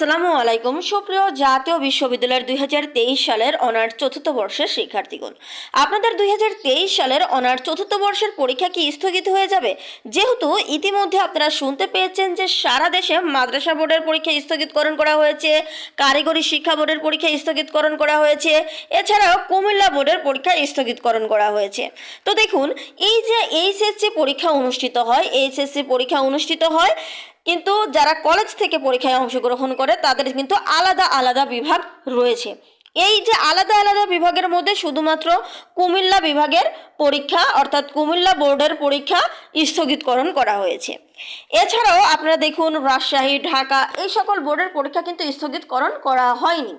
আসসালামু আলাইকুম। সুপ্রিয় জাতীয় বিশ্ববিদ্যালয়ের দুই সালের অনার্স চতুর্থ বর্ষের শিক্ষার্থীগণ, আপনাদের দুই হাজার তেইশ সালের অনার্স চতুর্থ বর্ষের পরীক্ষা কি স্থগিত হয়ে যাবে? যেহেতু ইতিমধ্যে আপনারা শুনতে পেয়েছেন যে সারা দেশে মাদ্রাসা বোর্ডের পরীক্ষা স্থগিতকরণ করা হয়েছে, কারিগরি শিক্ষা বোর্ডের পরীক্ষা স্থগিতকরণ করা হয়েছে, এছাড়াও কুমিল্লা বোর্ডের পরীক্ষা স্থগিতকরণ করা হয়েছে। তো দেখুন, এই যে এইচএসসি পরীক্ষা অনুষ্ঠিত হয়, এইচএসসি পরীক্ষা অনুষ্ঠিত হয় কিন্তু যারা কলেজ থেকে পরীক্ষায় অংশগ্রহণ করে তাদের কিন্তু আলাদা আলাদা বিভাগ রয়েছে। এই যে আলাদা আলাদা বিভাগের মধ্যে শুধুমাত্র কুমিল্লা বিভাগের পরীক্ষা অর্থাৎ কুমিল্লা বোর্ডের পরীক্ষা স্থগিতকরণ করা হয়েছে। এছাড়াও আপনারা দেখুন রাজশাহী, ঢাকা এই সকল বোর্ডের পরীক্ষা কিন্তু স্থগিতকরণ করা হয়নি।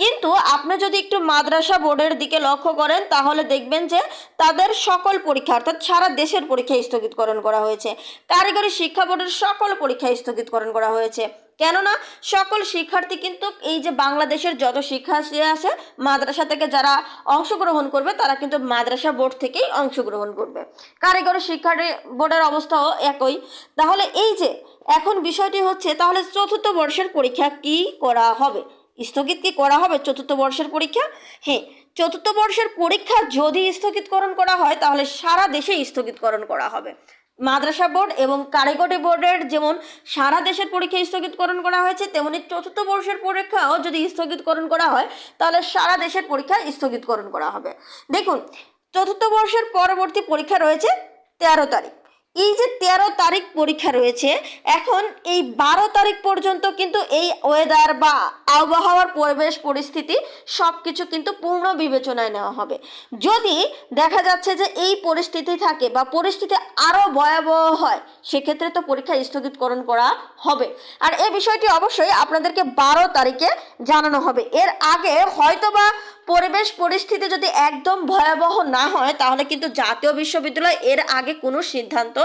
কিন্তু আপনি যদি একটু মাদ্রাসা বোর্ডের দিকে লক্ষ্য করেন, তাহলে দেখবেন যে তাদের সকল পরীক্ষা অর্থাৎ সারা দেশের পরীক্ষা স্থগিতকরণ করা হয়েছে। কারিগরি শিক্ষা বোর্ডের সকল পরীক্ষা স্থগিতকরণ করা হয়েছে। কেননা সকল শিক্ষার্থী কিন্তু এই যে বাংলাদেশের যত শিক্ষার্থী আছে, মাদ্রাসা থেকে যারা অংশগ্রহণ করবে, তারা কিন্তু মাদ্রাসা বোর্ড থেকেই অংশগ্রহণ করবে। কারিগরি শিক্ষা বোর্ডের অবস্থাও একই। তাহলে এই যে এখন বিষয়টি হচ্ছে, তাহলে চতুর্থ বর্ষের পরীক্ষা কি করা হবে? স্থগিত কি করা হবে চতুর্থ বর্ষের পরীক্ষা? হ্যাঁ চতুর্থ বর্ষের পরীক্ষা যদি স্থগিতকরণ করা হয়, তাহলে সারা দেশে স্থগিতকরণ করা হবে। মাদ্রাসা বোর্ড এবং কারিগরি বোর্ডের যেমন সারা দেশের পরীক্ষা স্থগিতকরণ করা হয়েছে, তেমনি চতুর্থ বর্ষের পরীক্ষাও যদি স্থগিতকরণ করা হয়, তাহলে সারা দেশের পরীক্ষা স্থগিতকরণ করা হবে। দেখুন, চতুর্থ বর্ষের পরবর্তী পরীক্ষা রয়েছে তেরো তারিখ। এই যে তেরো তারিখ পরীক্ষা রয়েছে, এখন এই বারো তারিখ পর্যন্ত কিন্তু এই ওয়েদার বা আবহাওয়ার পরিবেশ পরিস্থিতি সব কিছু কিন্তু পূর্ণ বিবেচনায় নেওয়া হবে। যদি দেখা যাচ্ছে যে এই পরিস্থিতি থাকে বা পরিস্থিতি আরও ভয়াবহ হয়, সেক্ষেত্রে তো পরীক্ষা স্থগিতকরণ করা হবে। আর এই বিষয়টি অবশ্যই আপনাদেরকে বারো তারিখে জানানো হবে। এর আগে হয়তোবা পরিবেশ পরিস্থিতি যদি একদম ভয়াবহ না হয়, তাহলে কিন্তু জাতীয় বিশ্ববিদ্যালয় এর আগে কোনো সিদ্ধান্ত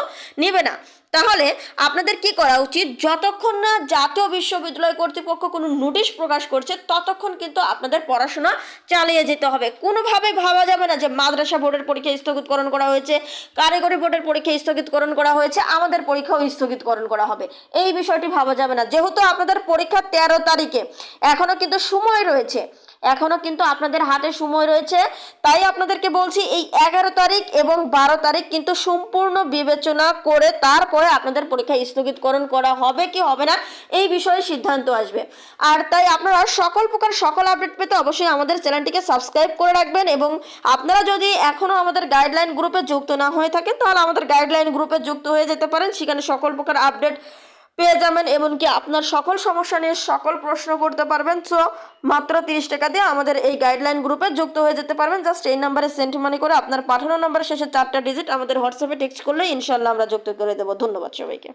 নেবে না। তাহলে আপনাদের কি করা উচিত? যতক্ষণ না জাতীয় বিশ্ববিদ্যালয় কর্তৃপক্ষ কোনো নোটিশ প্রকাশ করছে, ততক্ষণ কিন্তু আপনাদের পড়াশোনা চালিয়ে যেতে হবে। কোনোভাবে ভাবা যাবে না যে মাদ্রাসা বোর্ডের পরীক্ষা স্থগিতকরণ করা হয়েছে, কারিগরি বোর্ডের পরীক্ষা স্থগিতকরণ করা হয়েছে, আমাদের পরীক্ষাও স্থগিতকরণ করা হবে। এই বিষয়টি ভাবা যাবে না। যেহেতু আপনাদের পরীক্ষা তেরো তারিখে এখনও কিন্তু সময় রয়েছে। এখনও কিন্তু আপনাদের হাতে সময় রয়েছে। তাই আপনাদেরকে বলছি, এই এগারো তারিখ এবং বারো তারিখ কিন্তু সম্পূর্ণ বিবেচনা করে তারপরে আপনাদের পরীক্ষা স্থগিতকরণ করা হবে কি হবে না, এই বিষয়ে সিদ্ধান্ত আসবে। আর তাই আপনারা সকল প্রকার সকল আপডেট পেতে অবশ্যই আমাদের চ্যানেলটিকে সাবস্ক্রাইব করে রাখবেন এবং আপনারা যদি এখনও আমাদের গাইডলাইন গ্রুপে যুক্ত না হয়ে থাকেন, তাহলে আমাদের গাইডলাইন গ্রুপে যুক্ত হয়ে যেতে পারেন। সেখানে সকল প্রকার আপডেট পেয়ে যাবেন, এমনকি আপনার সকল সমস্যা নিয়ে সকল প্রশ্ন করতে পারবেন। সো মাত্র তিরিশ টাকা দিয়ে আমাদের এই গাইডলাইন গ্রুপে যুক্ত হয়ে যেতে পারবেন। জাস্ট এই নাম্বারে সেন্ট মানি করে আপনার পাঠানো নাম্বারের শেষে চারটা ডিজিট আমাদের হোয়াটসঅ্যাপে টেক্সট করলে ইনশাল্লাহ আমরা যুক্ত করে দেবো। ধন্যবাদ সবাইকে।